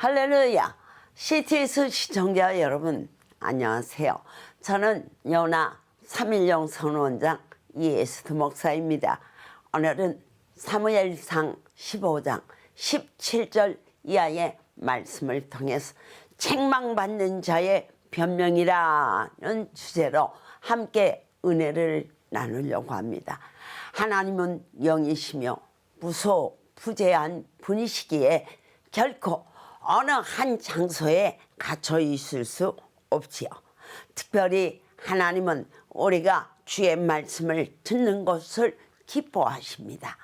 할렐루야. CTS 시청자 여러분, 안녕하세요. 저는 연하 3일령 선원장 이에스트 목사입니다. 오늘은 사무엘상 15장 17절 이하의 말씀을 통해서 책망받는 자의 변명이라는 주제로 함께 은혜를 나누려고 합니다. 하나님은 영이시며 무소 부재한 분이시기에 결코 어느 한 장소에 갇혀 있을 수 없지요. 특별히 하나님은 우리가 주의 말씀을 듣는 것을 기뻐하십니다.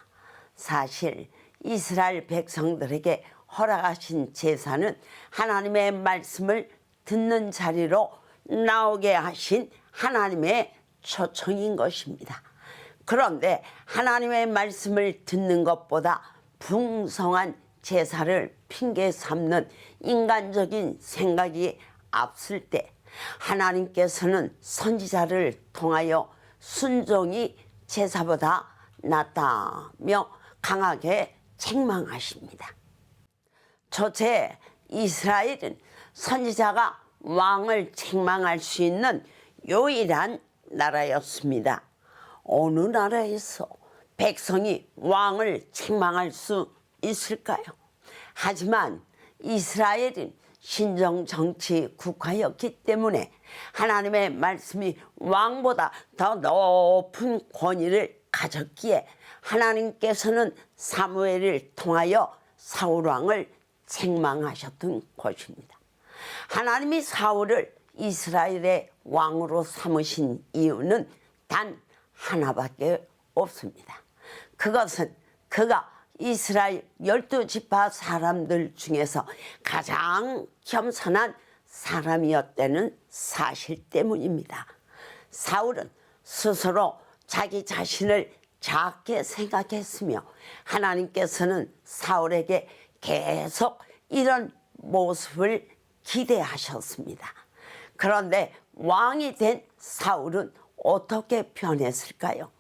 사실 이스라엘 백성들에게 허락하신 제사는 하나님의 말씀을 듣는 자리로 나오게 하신 하나님의 초청인 것입니다. 그런데 하나님의 말씀을 듣는 것보다 풍성한 제사를 핑계 삼는 인간적인 생각이 앞설 때 하나님께서는 선지자를 통하여 순종이 제사보다 낫다며 강하게 책망하십니다. 첫째, 이스라엘은 선지자가 왕을 책망할 수 있는 유일한 나라였습니다. 어느 나라에서 백성이 왕을 책망할 수 있을까요? 하지만 이스라엘은 신정 정치 국가였기 때문에 하나님의 말씀이 왕보다 더 높은 권위를 가졌기에 하나님께서는 사무엘을 통하여 사울 왕을 책망하셨던 것입니다. 하나님이 사울을 이스라엘의 왕으로 삼으신 이유는 단 하나밖에 없습니다. 그것은 그가 이스라엘 열두 지파 사람들 중에서 가장 겸손한 사람이었다는 사실 때문입니다. 사울은 스스로 자기 자신을 작게 생각했으며 하나님께서는 사울에게 계속 이런 모습을 기대하셨습니다. 그런데 왕이 된 사울은 어떻게 변했을까요?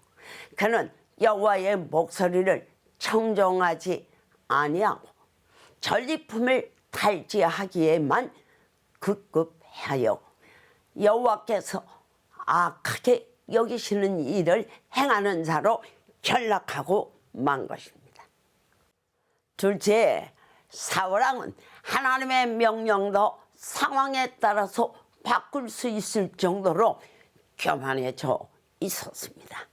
그는 여호와의 목소리를 청정하지 아니하고 전리품을 탈지하기에만 급급하여 여호와께서 악하게 여기시는 일을 행하는 자로 전락하고 만 것입니다. 둘째, 사울왕은 하나님의 명령도 상황에 따라서 바꿀 수 있을 정도로 교만해져 있었습니다.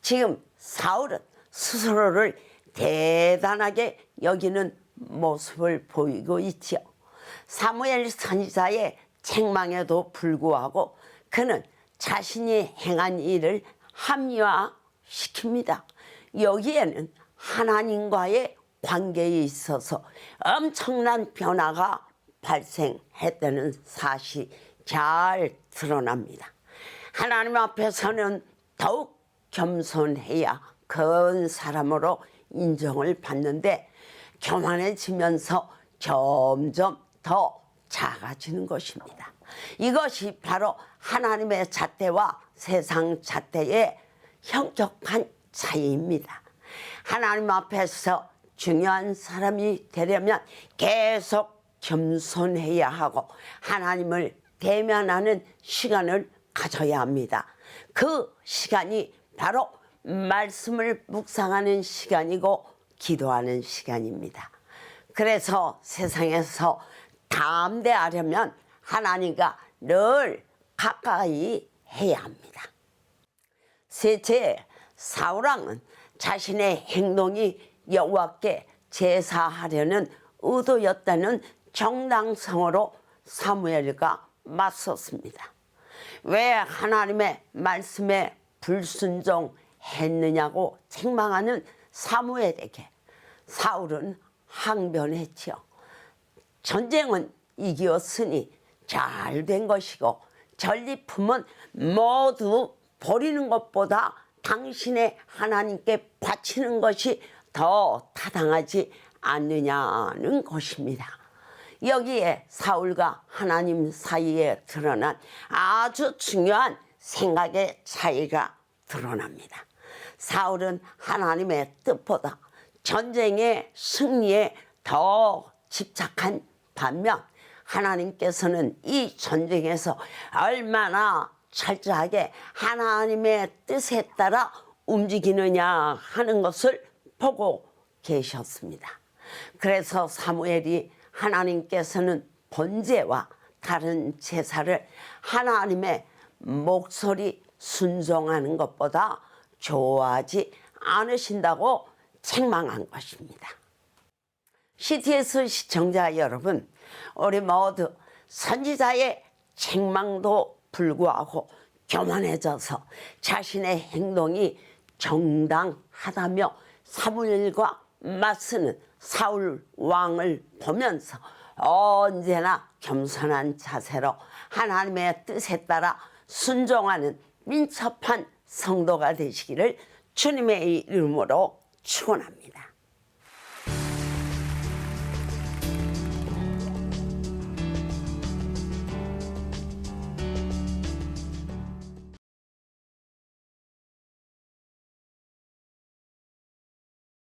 지금 사울은 스스로를 대단하게 여기는 모습을 보이고 있지요. 사무엘 선지자의 책망에도 불구하고 그는 자신이 행한 일을 합리화시킵니다. 여기에는 하나님과의 관계에 있어서 엄청난 변화가 발생했다는 사실이 잘 드러납니다. 하나님 앞에서는 더욱 겸손해야 큰 사람으로 인정을 받는데 교만해지면서 점점 더 작아지는 것입니다. 이것이 바로 하나님의 잣대와 세상 잣대의 현격한 차이입니다. 하나님 앞에서 중요한 사람이 되려면 계속 겸손해야 하고 하나님을 대면하는 시간을 가져야 합니다. 그 시간이 바로 말씀을 묵상하는 시간이고 기도하는 시간입니다. 그래서 세상에서 담대하려면 하나님과 늘 가까이 해야 합니다. 셋째, 사울왕은 자신의 행동이 여호와께 제사하려는 의도였다는 정당성으로 사무엘과 맞섰습니다. 왜 하나님의 말씀에 불순종 했느냐고 책망하는 사무엘에게 사울은 항변했지요. 전쟁은 이겼으니 잘 된 것이고 전리품은 모두 버리는 것보다 당신의 하나님께 바치는 것이 더 타당하지 않느냐는 것입니다. 여기에 사울과 하나님 사이에 드러난 아주 중요한 생각의 차이가 드러납니다. 사울은 하나님의 뜻보다 전쟁의 승리에 더 집착한 반면 하나님께서는 이 전쟁에서 얼마나 철저하게 하나님의 뜻에 따라 움직이느냐 하는 것을 보고 계셨습니다. 그래서 사무엘이 하나님께서는 번제와 다른 제사를 하나님의 목소리 순종하는 것보다 좋아하지 않으신다고 책망한 것입니다. CTS 시청자 여러분, 우리 모두 선지자의 책망도 불구하고 교만해져서 자신의 행동이 정당하다며 사무엘과 맞서는 사울 왕을 보면서 언제나 겸손한 자세로 하나님의 뜻에 따라 순종하는 민첩한 성도가 되시기를 주님의 이름으로 축원합니다.